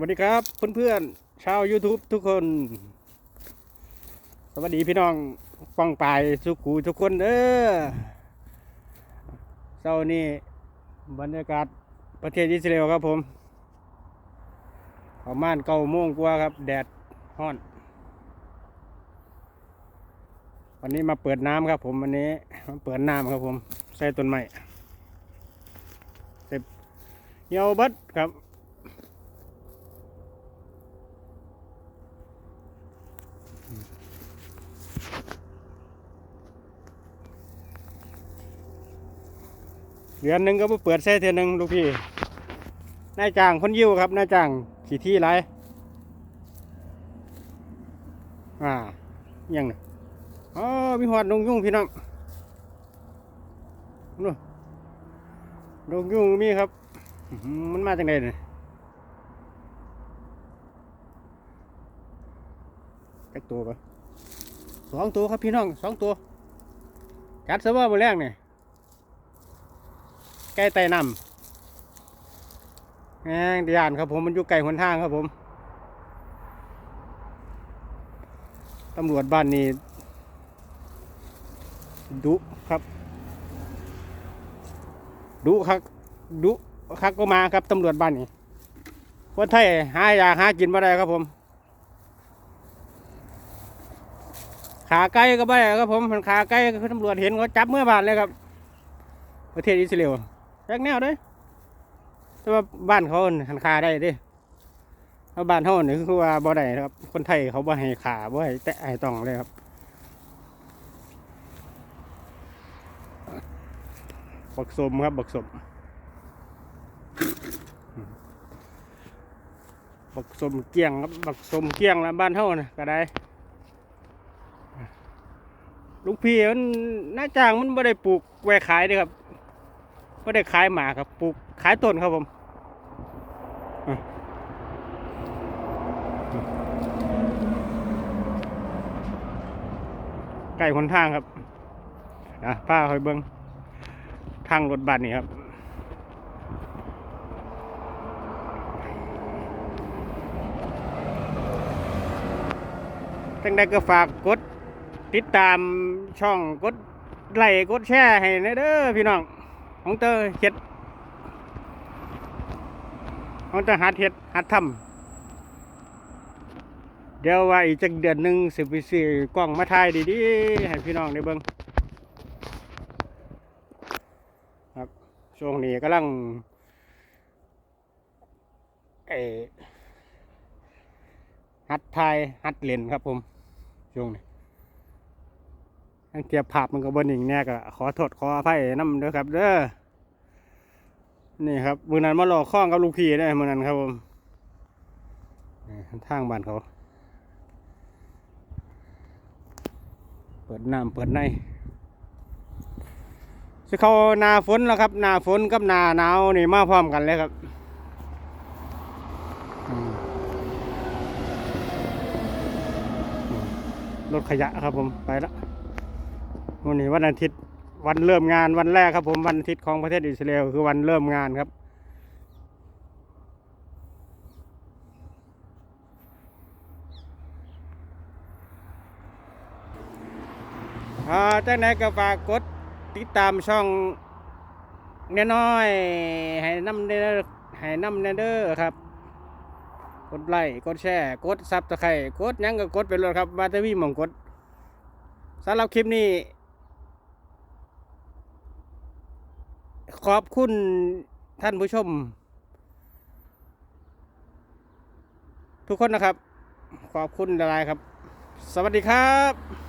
วัสดีครับเพื่อนๆชาว YouTube ทุกคน สวัสดีพี่น้องฟังปลายสุขูทุกคนเด้อเช้านี้บรรยากาศประเทศอิสราเอลครับผมประมาณเก้าโมงกว่าครับ แดดฮ้อน วันนี้มาเปิดน้ำครับผมวันนี้มาเปิดน้ำครับผม ใส่ต้นไม้เสร็จเหี่ยวบัดครับ เดือนหนึ่งก็บ่เปิดใส่เทือหนึ่งลูกพี่นายจ้างคนยิ้วครับนายจ้างขี่ที่ไรอ่าอิหยังนะอ๋อมีหอดดงยุ่งพี่น้องนู่นดงยุ่งมีครับ มันมาจากไหนเนี่ย แค่ตัวปะสองตัวครับพี่น้องสองตัวกัดซะว่ามือแรกเนี่ยใกล้ไต่นำแหงยานครับผมมันอยู่ไกลหนทางครับผมตำรวจบ้านนี้ดุครับดุครับดุคักก็มาครับตำรวจบ้านนี้คนไทยหายาหากินมาได้ครับผม ขาไก่ก็ไม่ได้ครับผมมันขาไก่ก็คือตำรวจเห็นเขาจับเมื่อบานเลยครับ ประเทศอิสราเอลแยกแนวเด้ยแต่ว่าบ้านเขาหันคาได้ด้ถ้าบ้านเขาเนี่ยคือว่าบ่ได้ครับ คนไทยเขาบ่ให้ขาบ่ให้แตะให้ต้องเลยครับบักสมครับบักสมบักสมเกี้ยงครับบักสมเกี้ยงแล้วบ้านเท่านะก็ได้ ลูกพี่มันหน้าจ้างมันไม่ได้ปลูกแวขายเด้อครับไม่ได้ขายหมาครับปลูกขายต้นครับผมไก่คนทางครับอะป้าคอยเบิ้งทางรถบัสนี่ครับตั้งแต่ก็ฝากกด ติดตามช่องกดไลค์กดแชร์ให้หน่อยเด้อพี่น้องของเตอเฮ็ดของเตอหัดเฮ็ดหัดทำเดี๋ยวว่าอีกจักเดือนหนึ่งสิบปซื้อกล้องมาถ่ายดีๆให้พี่น้องได้เบิ่งครับช่วงนี้กำลังไอหัดถ่ายหัดเล่นครับผมช่วงนี้ ทั้งเกียบภาพมันก็บนหนิงแน่ก็ขอโทษขออภัยน้ำเด้อครับ เด้อนี่ครับมือนั้นมาหลอกข้องกับลูกพี่ได้มือนั้นครับผมทางบ้านเขา เปิดน้ำเปิดในจะเขานาฝนแล้วครับนาฝนกับนาหนาวนี่มาพร้อมกันเลยครับรถขยะครับผมไปแล้ว วันนี้วันอาทิตย์วันเริ่มงานวันแรกครับผมวันอาทิตย์ของประเทศอิสราเอลคือวันเริ่มงานครับ อ่าจาไหนก็ฝากกดติดตามช่องนน้อยๆให้น้ำเด้อให้น้ำเนเด้อครับ กดไลค์กดแชร์ กดซับตะไคร่กดยังก็กดไปเลยครับบาตวีหมองกดสำหรับคลิปนี้ ขอบคุณท่านผู้ชม ทุกคนนะครับ ขอบคุณหลายครับ สวัสดีครับ